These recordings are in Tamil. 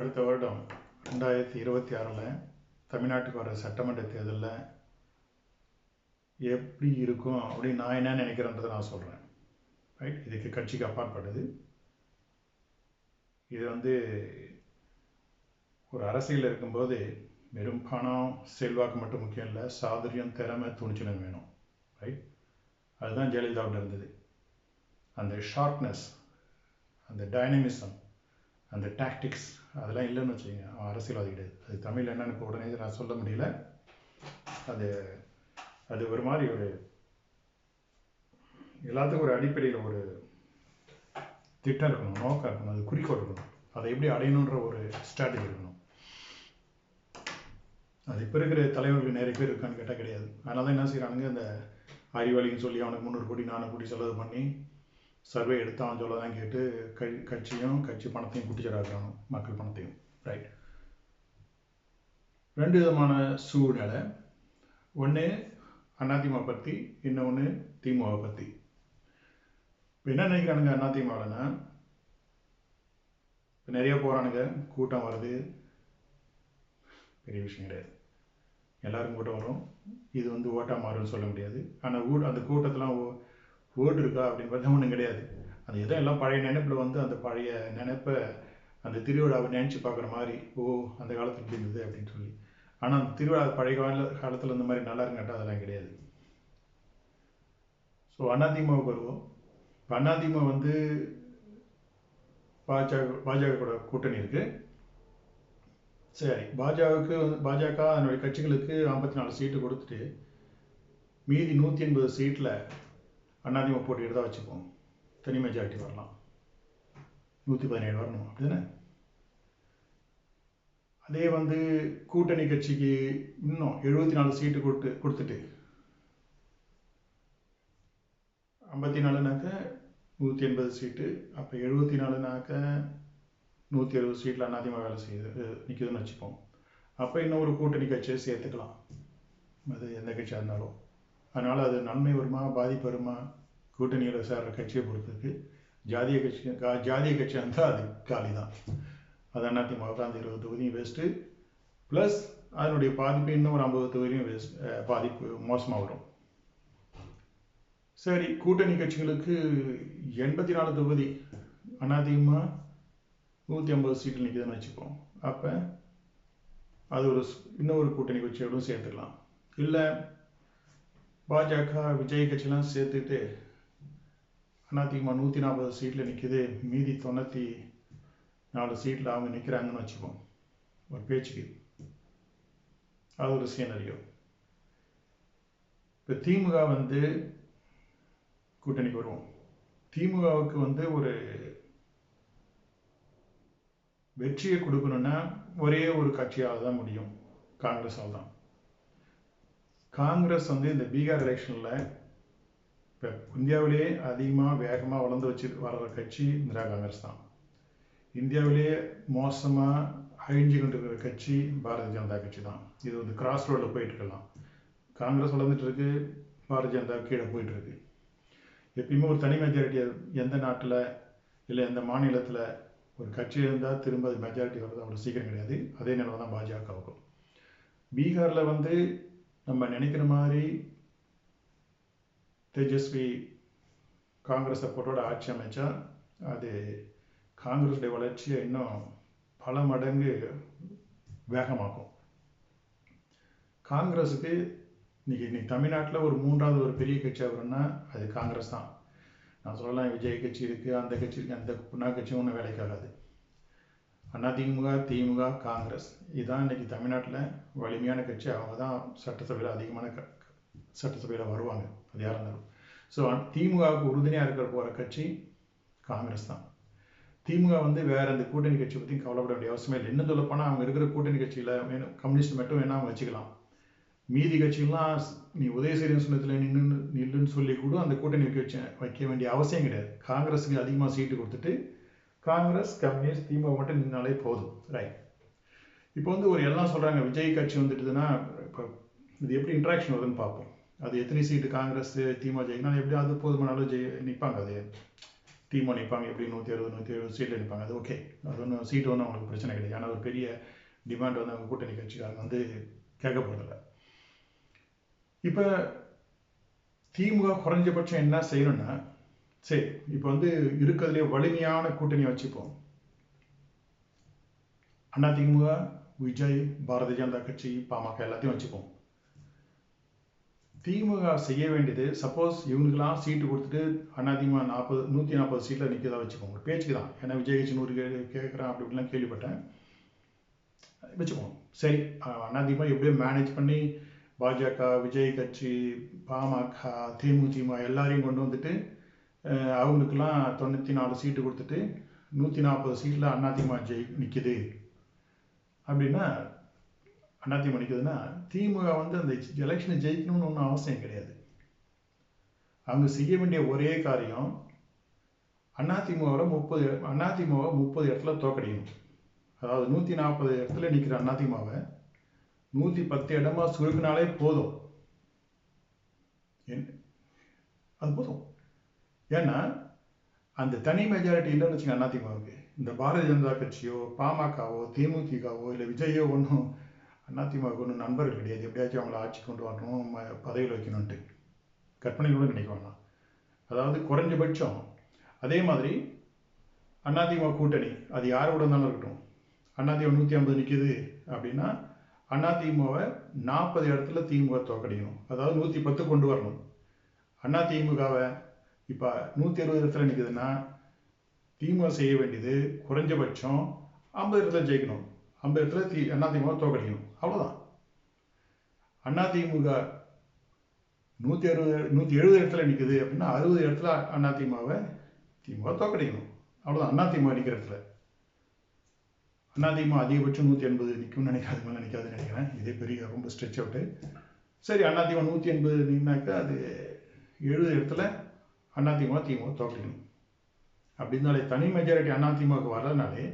அடுத்த வருடம் ரெண்டாயிரத்தி இருபத்தி ஆறில் தமிழ்நாட்டுக்கு வர சட்டமன்ற தேர்தலில் எப்படி இருக்கும் அப்படின்னு நான் என்ன நினைக்கிறேன்றதை நான் சொல்கிறேன் ரைட் இதுக்கு கட்சிக்கு அப்பாற்பட்டது. இது வந்து ஒரு அரசியல் இருக்கும்போது வெறும் பணம் செல்வாக்கு மட்டும் முக்கியம் இல்லை சாதுரியம் திறமை துணிச்சலும் வேணும். ரைட் அதுதான் ஜெயலலிதாவில் இருந்தது அந்த ஷார்ப்னஸ் அந்த டைனமிசம் அந்த டாக்டிக்ஸ் அதெல்லாம் இல்லைன்னு வச்சுக்கோங்க. அவன் அரசியல்வாதி கிடையாது அது தமிழ் என்னன்னு இப்போ உடனே நான் சொல்ல முடியல. அது அது ஒரு மாதிரி ஒரு எல்லாத்துக்கும் ஒரு அடிப்படையில் ஒரு திட்டம் இருக்கணும் நோக்கம் இருக்கணும் அது குறிக்கோள் இருக்கணும். அதை எப்படி அடையணுன்ற ஒரு ஸ்ட்ராட்டஜி இருக்கணும். அது இப்போ இருக்கிற தலைவர்கள் நிறைய பேர் இருக்கான்னு கேட்டால் கிடையாது. அதனால தான் என்ன செய்கிறானுங்க அந்த அறிவாளின்னு சொல்லி அவனுக்கு முந்நூறு கோடி நானூறு கோடி செலவு பண்ணி சர்வே எடுத்தான் சொல்லதான் சொல்ல தான் கேட்டு கட்சியும் கட்சி பணத்தையும் குட்டிச்சராகிறானோ மக்கள் பணத்தையும். ரைட் ரெண்டு விதமான சூழ்நிலை. ஒன்று அதிமுக பற்றி இன்னொன்று திமுக பற்றி இப்போ என்ன நினைக்கிறானுங்க அதிமுகலன்னா இப்போ நிறைய போகிறானுங்க கூட்டம் வருது. பெரிய விஷயம் கிடையாது. எல்லாருக்கும் கூட்டம் வரும். இது வந்து ஓட்டாக மாறும்னு சொல்ல முடியாது. ஆனால் ஊ அந்த கூட்டத்தெலாம் வேர்டு இருக்கா அப்படின்னு பார்த்தா ஒன்றும் கிடையாது. அந்த எதோ எல்லாம் பழைய நினைப்பில் வந்து அந்த பழைய நினைப்பை அந்த திருவிழாவை நினச்சி பார்க்குற மாதிரி ஓ அந்த காலத்தில் இப்படி இருந்தது அப்படின்னு சொல்லி. ஆனால் அந்த திருவிழா பழைய கால காலத்தில் இந்த மாதிரி நல்லா இருங்கட்டா அதெல்லாம் கிடையாது. ஸோ அண்ணாதிமுக வருவோம். இப்போ அண்ணாதிமுக வந்து பாஜக பாஜக கூட கூட்டணி இருக்குது சரி பாஜகவுக்கு வந்து பாஜக அதனுடைய கட்சிகளுக்கு ஐம்பத்தி நாலு சீட்டு கொடுத்துட்டு மீதி நூற்றி எண்பது சீட்டில் அதிமுக எடுத்தா வச்சுப்போம். தனி மெஜாரிட்டி வரலாம். நூற்றி பதினேழு வரணும். அப்படிதானே? அதே வந்து கூட்டணி கட்சிக்கு இன்னும் எழுபத்தி நாலு சீட்டு கொடுத்து கொடுத்துட்டு. ஐம்பத்தி நாலுனாக்க நூற்றி எண்பது சீட்டு. அப்போ எழுபத்தி நாலுனாக்க நூற்றி அறுபது சீட்டில் அண்ணாதிமுக வேலை செய்யுது நிற்குதுன்னு வச்சுப்போம். அப்போ இன்னும் ஒரு கூட்டணி கட்சியை சேர்த்துக்கலாம். அது எந்த கட்சியாக இருந்தாலும். அதனால் அது நன்மை வருமா பாதிப்பு வருமா கூட்டணியில் சேர்ற கட்சியை பொறுத்திருக்கு ஜாதிய கட்சி கா ஜாதிய கட்சியாக இருந்தால் அது காலி தான் அது அதிமுக அந்த இருபது தொகுதியும் வேஸ்ட்டு ப்ளஸ் அதனுடைய பாதிப்பு இன்னும் ஒரு ஐம்பது தொகுதியும் வேஸ்ட் பாதிப்பு மோசமாக வரும். சரி கூட்டணி கட்சிகளுக்கு எண்பத்தி நாலு தொகுதி அதிமுக நூற்றி ஐம்பது சீட்டில் நிற்குதுன்னு வச்சுப்போம். அப்போ அது ஒரு இன்னொரு கூட்டணி கட்சியோடும் சேர்த்துக்கலாம். இல்லை பாஜக விஜய் கட்சிலாம் சேர்த்துட்டு அதிமுக நூற்றி நாற்பது சீட்டில் நிற்கிது மீதி தொண்ணூற்றி நாலு சீட்டில் அவங்க நிற்கிறாங்கன்னு வச்சுப்போம் ஒரு பேச்சுக்கு. அது ஒரு சீனரியோ இப்போ திமுக வந்து கூட்டணிக்கு வருவோம். திமுகவுக்கு வந்து ஒரு வெற்றியை கொடுக்கணும்னா ஒரே ஒரு கட்சியால் தான் முடியும். காங்கிரஸால் தான் காங்கிரஸ் வந்து இந்த பீகார் எலெக்ஷனில் இப்போ இந்தியாவிலேயே அதிகமாக வேகமாக வளர்ந்து வச்சு வர்ற கட்சி இந்திரா காங்கிரஸ் தான். இந்தியாவிலேயே மோசமாக அழிஞ்சு கொண்டிருக்கிற கட்சி பாரதிய ஜனதா கட்சி தான். இது வந்து கிராஸ் ரோடில் போயிட்டு இருக்கலாம். காங்கிரஸ் வளர்ந்துட்டு இருக்கு பாரதிய ஜனதா கீழே போயிட்டுருக்கு எப்பயுமே ஒரு தனி மெஜாரிட்டி எந்த நாட்டில் இல்லை எந்த மாநிலத்தில் ஒரு கட்சி இருந்தால் திரும்ப அது மெஜாரிட்டி வர்றது அவ்வளோ சீக்கிரம் கிடையாது. அதே நிலவை தான் பாஜகவுக்கும். பீகாரில் வந்து நம்ம நினைக்கிற மாதிரி தேஜஸ்வி காங்கிரஸ் சப்போர்ட்டோட ஆட்சி அமைச்சா அது காங்கிரஸுடைய வளர்ச்சியை இன்னும் பல மடங்கு வேகமாக்கும். காங்கிரஸுக்கு இன்னைக்கு இன்னைக்கு தமிழ்நாட்டில் ஒரு மூன்றாவது ஒரு பெரிய கட்சி வரும்னா அது காங்கிரஸ் தான். நான் சொல்லலாம் விஜய் கட்சி இருக்குது அந்த கட்சி இருக்குது அந்த புண்ணா கட்சி ஒன்றும் வேலைக்காகாது அதிமுக திமுக காங்கிரஸ். இதுதான் இன்றைக்கி தமிழ்நாட்டில் வலிமையான கட்சி. அவங்க தான் சட்டசபையில் அதிகமான க சட்டசபையில் வருவாங்க. அது யாராக இருந்தாலும். ஸோ திமுகவுக்கு உறுதுணையாக இருக்கிற போகிற கட்சி காங்கிரஸ் தான். திமுக வந்து வேறு அந்த கூட்டணி கட்சி பற்றி கவலைப்பட வேண்டிய அவசியமே இல்லை. இன்னும் சொல்லப்போனால் அவங்க இருக்கிற கூட்டணி கட்சியில் வேணும் கம்யூனிஸ்ட் மட்டும் வேணால் அவங்க வச்சுக்கலாம். மீதி கட்சிகள்லாம் நீ உதயசீரியன் சொன்னதில் நின்று நில்லுன்னு சொல்லி கூட அந்த கூட்டணி வைக்க வைக்க வேண்டிய அவசியம் கிடையாது. காங்கிரஸுக்கு அதிகமாக சீட்டு கொடுத்துட்டு காங்கிரஸ் கம்யூனிஸ்ட் திமுக மட்டும் நின்னாலே போதும் ரைட் இப்போ வந்து ஒரு எல்லாம் சொல்கிறாங்க விஜய் கட்சி வந்துட்டுதுன்னா இப்போ இது எப்படி இன்ட்ராக்ஷன் வருதுன்னு பார்ப்போம். அது எத்தனை சீட்டு காங்கிரஸ் திமுக ஜெயிக்கணும் எப்படி அது போதுமான அளவு ஜெய் நிற்பாங்க அது திமுக நிற்பாங்க எப்படி நூற்றி அறுபது நூற்றி எழுபது சீட்டில் நிற்பாங்க அது ஓகே அது ஒன்றும் சீட்டு ஒன்றும் அவங்களுக்கு பிரச்சனை கிடையாது. ஆனால் ஒரு பெரிய டிமாண்ட் வந்து அவங்க கூட்டணி கட்சிக்காரங்க வந்து கேட்க போகிறதில்ல இப்போ திமுக குறைஞ்சபட்சம் என்ன செய்யணும்னா சரி இப்போ வந்து இருக்கிறதுலே வலிமையான கூட்டணி வச்சுப்போம். அதிமுக விஜய் பாரதிய ஜனதா கட்சி பாமக எல்லாத்தையும் வச்சுப்போம். திமுக செய்ய வேண்டியது சப்போஸ் இவனுக்கெல்லாம் சீட்டு கொடுத்துட்டு அதிமுக நாற்பது நூற்றி நாற்பது சீட்டில் நிற்கதா வச்சுப்போம். ஒரு பேச்சுக்கு தான். ஏன்னா விஜய் கட்சி நூறு கே கேட்குறான் அப்படி இப்படிலாம் கேள்விப்பட்டேன். வச்சுப்போம். சரி அதிமுக எப்படியோ மேனேஜ் பண்ணி பாஜக விஜய் கட்சி பாமக தேமுதிக எல்லாரையும் கொண்டு வந்துட்டு அவங்களுக்கெல்லாம் தொண்ணூற்றி நாலு சீட்டு கொடுத்துட்டு நூற்றி நாற்பது சீட்டில் அதிமுக ஜெய் நிற்கிது அப்படின்னா அதிமுக நிற்குதுன்னா திமுக வந்து அந்த எலெக்ஷனை ஜெயிக்கணும்னு ஒன்றும் அவசியம் கிடையாது. அவங்க செய்ய வேண்டிய ஒரே காரியம் அதிமுகவில் முப்பது அதிமுக முப்பது இடத்துல தோக்கடிக்கணும். அதாவது நூற்றி நாற்பது இடத்துல நிற்கிற அதிமுகவை நூற்றி பத்து இடமா சுருக்கினாலே போதும். அது போதும். ஏன்னா அந்த தனி மெஜாரிட்டி இல்லைன்னு வச்சுங்க அதிமுகவுக்கு இந்த பாரதிய ஜனதா கட்சியோ பாமகவோ தேமுதிகவோ இல்லை விஜயோ ஒன்றும் அதிமுக ஒன்றும் நண்பர்கள் கிடையாது. எப்படியாச்சும் அவங்கள ஆட்சி கொண்டு வரணும் பதவியில் வைக்கணும்ன்ட்டு. கற்பனை கூட நினைக்க வேணாம். அதாவது குறைஞ்சபட்சம் அதே மாதிரி அதிமுக கூட்டணி அது யாரோட இருந்தாலும் இருக்கட்டும். அதிமுக நூற்றி ஐம்பது நிற்கிது அப்படின்னா அதிமுகவை நாற்பது இடத்துல திமுக தோக்கடிக்கணும் அதாவது நூற்றி பத்து கொண்டு வரணும். அதிமுகவை இப்போ நூற்றி அறுபது இடத்துல நிற்குதுன்னா திமுக செய்ய வேண்டியது குறைஞ்சபட்சம் ஐம்பது இடத்துல ஜெயிக்கணும். ஐம்பது இடத்துல தி அதிமுக தோக்கடிக்கணும். அவ்வளோதான் அதிமுக நூற்றி அறுபது நூற்றி எழுபது இடத்துல நிற்குது அப்படின்னா அறுபது இடத்துல அதிமுகவை திமுக தோக்கடிக்கணும். அவ்வளோதான் அதிமுக நிற்கிற இடத்துல. அதிமுக அதிகபட்சம் நூற்றி எண்பது நிற்கும்னு நினைக்காது மேலே நிற்காதுன்னு நினைக்கிறேன். இதே பெரிய ரொம்ப ஸ்ட்ரெச் அவுட்டு சரி அதிமுக நூற்றி எண்பது நின்னாக்கா அது எழுபது இடத்துல அதிமுக திமுக தோக்கடிக்கணும் அப்படி இருந்தாலே தனி மெஜாரிட்டி அதிமுக வரலனாலே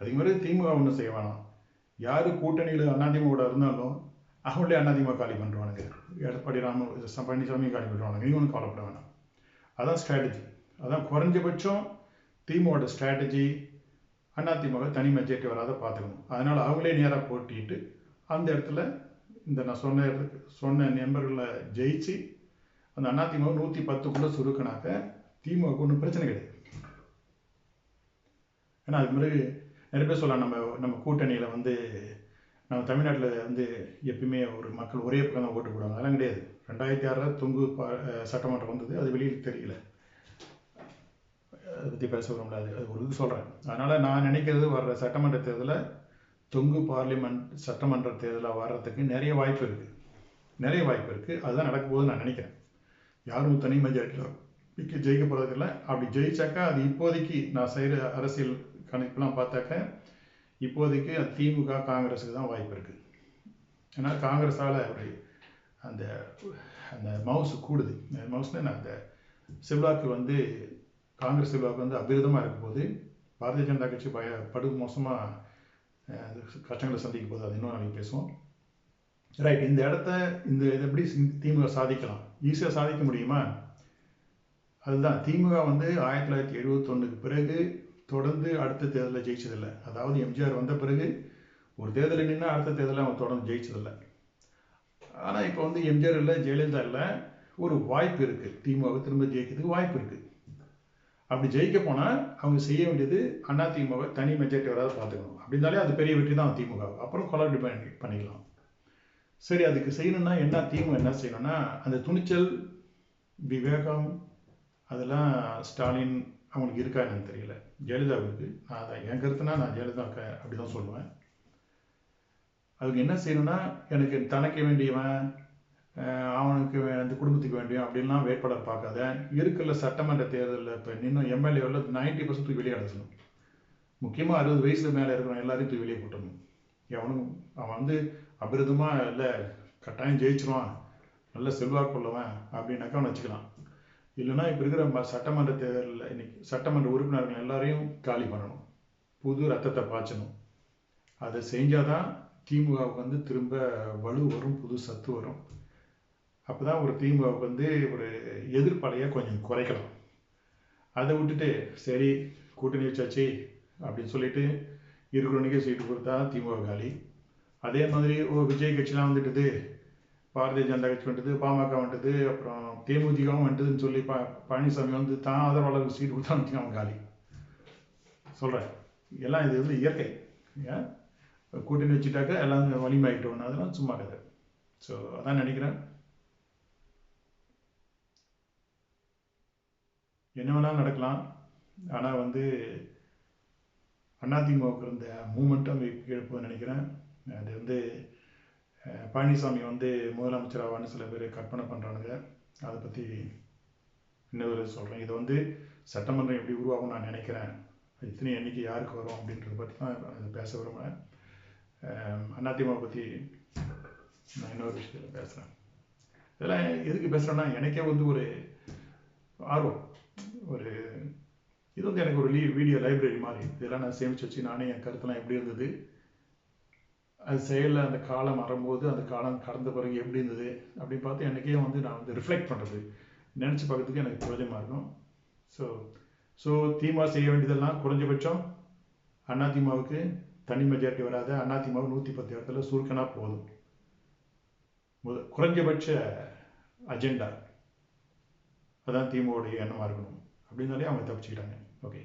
அதே மாதிரி திமுக ஒன்றும் செய்ய வேணாம். யார் கூட்டணியில் அதிமுக இருந்தாலும் அவங்களே அதிமுக காலி பண்ணுறானுங்க எடப்பாடி ராம பழனிசாமி காலி பண்ணுறானுங்க நீ ஒன்றும் கவலைப்பட வேணாம். அதான் ஸ்ட்ராட்டஜி அதான் குறைஞ்சபட்சம் திமுகவோட ஸ்ட்ராட்டஜி அதிமுக தனி மெஜாரிட்டி வராத பார்த்துக்கணும் அதனால் அவங்களே நேராக போட்டிட்டு அந்த இடத்துல இந்த நான் சொன்ன இடத்துக்கு சொன்ன நம்பர்களை ஜெயிச்சு அந்த அதிமுக நூற்றி பத்துக்குள்ளே சுருக்கினாக்க திமுக ஒன்றும் பிரச்சனை கிடையாது. ஏன்னா அது பிறகு நிறைய பேர் சொல்லலாம் நம்ம நம்ம கூட்டணியில் வந்து நம்ம தமிழ்நாட்டில் வந்து எப்பயுமே ஒரு மக்கள் ஒரே பக்கம் தான் ஓட்டு போடுவாங்க. அதெல்லாம் கிடையாது. ரெண்டாயிரத்தி ஆறில் தொங்கு சட்டமன்றம் வந்தது. அது வெளியில் தெரியல. அதை பற்றி பேச விட முடியாது அது ஒரு இது சொல்கிறேன் அதனால் நான் நினைக்கிறது வர்ற சட்டமன்ற தேர்தலில் தொங்கு பார்லிமெண்ட் சட்டமன்ற தேர்தலாக வர்றதுக்கு நிறைய வாய்ப்பு இருக்குது நிறைய வாய்ப்பு இருக்குது அதுதான் நடக்கும்போது நான் நினைக்கிறேன். யாரும் தனி மெஜாரிட்டியில் ஜெயிக்க போகிறதில்ல அப்படி ஜெயிச்சாக்கா அது இப்போதைக்கு நான் செய்கிற அரசியல் கணக்கெலாம் பார்த்தாக்க இப்போதைக்கு அது திமுக காங்கிரஸுக்கு தான் வாய்ப்பு இருக்குது ஏன்னா காங்கிரஸால் ஒரு அந்த அந்த மவுஸ் கூடுது. மவுஸ்னு அந்த செல்வாக்கு வந்து காங்கிரஸ் செல்வாக்கு வந்து அபிரதமாக இருக்கும் போது பாரதிய ஜனதா கட்சி பய படு மோசமாக கஷ்டங்களை சந்திக்க போது அது இன்னும் நாளைக்கு பேசுவோம். ரைட் இந்த இடத்த இந்த இதை எப்படி திமுக சாதிக்கலாம்? ஈஸியாக சாதிக்க முடியுமா? அதுதான். திமுக வந்து ஆயிரத்தி தொள்ளாயிரத்தி எழுபத்தொன்னுக்கு பிறகு தொடர்ந்து அடுத்த தேர்தலில் ஜெயிச்சதில்லை. அதாவது எம்ஜிஆர் வந்த பிறகு ஒரு தேர்தலில் நின்று அடுத்த தேர்தலில் அவன் தொடர்ந்து ஜெயிச்சதில்லை. ஆனால் இப்போ வந்து எம்ஜிஆர் இல்லை ஜெயலலிதா இல்லை ஒரு வாய்ப்பு இருக்குது திமுக திரும்ப ஜெயிக்கிறதுக்கு வாய்ப்பு இருக்குது அப்படி ஜெயிக்க போனால் அவங்க செய்ய வேண்டியது அண்ணா திமுக தனி மெஜாரிட்டி வராது பார்த்துக்கணும். அப்படின்னாலே அது பெரிய வெற்றி தான் திமுக அப்புறம் கொலர் டிபெண்ட் பண்ணிக்கலாம். சரி அதுக்கு செய்யணும்னா என்ன திமுக என்ன செய்யணும்னா அந்த துணிச்சல் விவேகம் அதெல்லாம் ஸ்டாலின் அவங்களுக்கு இருக்கா என்னன்னு தெரியல. ஜெயலலிதாவுக்கு. நான் அதை என் கருத்துனா நான் ஜெயலலிதா அப்படி தான் சொல்லுவேன். அதுக்கு என்ன செய்யணும்னா எனக்கு தனக்கு வேண்டியவன் அவனுக்கு அந்த குடும்பத்துக்கு வேண்டியவன் அப்படின்லாம் வேட்பாளர் பார்க்காத. இருக்கிற சட்டமன்ற தேர்தலில் இப்போ இன்னும் எம்எல்ஏவில் நைன்டி பர்சன்ட் தூக்கி வெளியே அடைச்சணும் முக்கியமாக அறுபது வயசுல மேலே இருக்கிறவன் எல்லாரையும் தூக்கி வெளியே கூட்டணும் எவனும் அவன் வந்து அபிரதமாக இல்லை கட்டாயம் ஜெயிச்சிருவான் நல்ல செல்வாக்கு உள்ளவன் அப்படின்னாக்கா அவனை வச்சுக்கலாம். இல்லைன்னா இப்போ இருக்கிற சட்டமன்ற தேர்தலில் இன்னைக்கு சட்டமன்ற உறுப்பினர்கள் எல்லாரையும் காலி பண்ணணும். புது ரத்தத்தை பாய்ச்சணும். அதை செஞ்சால் தான் திமுகவுக்கு வந்து திரும்ப வலு வரும் புது சத்து வரும். அப்போ தான் ஒரு திமுகவுக்கு வந்து ஒரு எதிர்ப்பலையை கொஞ்சம் குறைக்கலாம். அதை விட்டுட்டு சரி கூட்டணி வச்சாச்சு அப்படின்னு சொல்லிட்டு இருக்கிறவனுக்கே சீட்டு கொடுத்தா திமுக காலி. அதே மாதிரி ஓ விஜய் கட்சிலாம் வந்துட்டுது பாரதிய ஜனதா கட்சி வந்துட்டு பாமக வந்துட்டு அப்புறம் தேமுதிகவும் வந்துட்டுதுன்னு சொல்லி ப பழனிசாமி வந்து தான் ஆதரவாளருக்கு சீட்டு கொடுத்தான்னு வச்சுக்கோங்க அவன் காலி. சொல்கிறேன் எல்லாம் இது வந்து இயற்கை. ஏன் கூட்டணி வச்சுட்டாக்கா எல்லாம் வலிமையாயிட்டோம் அதெல்லாம் சும்மா கதை ஸோ அதான் நினைக்கிறேன். என்ன வேணாலும் நடக்கலாம். ஆனால் வந்து அதிமுகவுக்கு இருந்த மூமெண்ட்டும் இழப்புன்னு நினைக்கிறேன். அது வந்து பழனிசாமி வந்து முதலமைச்சர் ஆவான்னு சில பேர் கற்பனை பண்ணுறானுங்க அதை பற்றி இன்னொரு சொல்கிறேன் இது வந்து சட்டமன்றம் எப்படி உருவாகும் நான் நினைக்கிறேன். இத்தனை எண்ணிக்கை யாருக்கு வரும் அப்படின்றத பற்றி தான் அது பேச விரும்புகிறேன் அதிமுக பற்றி நான் இன்னொரு விஷயத்தில் பேசுகிறேன் இதெல்லாம் எதுக்கு பேசுகிறேன்னா எனக்கே வந்து ஒரு ஆர்வம். ஒரு இது வந்து எனக்கு ஒரு லீ வீடியோ லைப்ரரி மாதிரி. இதெல்லாம் நான் சேமித்து வச்சு நானே என் கருத்தெல்லாம் எப்படி இருந்தது அது செயலில் அந்த காலம் வரும்போது அந்த காலம் கடந்த பிறகு எப்படி இருந்தது அப்படின்னு பார்த்து என்றைக்கே வந்து நான் வந்து ரிஃப்ளெக்ட் பண்ணுறது நினச்சி பார்க்கறதுக்கு எனக்கு பிரயோஜனமாக இருக்கும். ஸோ ஸோ திமுக செய்ய வேண்டியதெல்லாம் குறைஞ்சபட்சம் அதிமுகவுக்கு தனி மெஜாரிட்டி வராது. அதிமுக நூற்றி பத்து இடத்துல சுருக்கனா போதும். முத குறைஞ்சபட்ச அஜெண்டா அதான் திமுகவுடைய எண்ணமாக இருக்கணும். அப்படின்னாலே அவங்க தப்பிச்சுக்கிட்டாங்க. ஓகே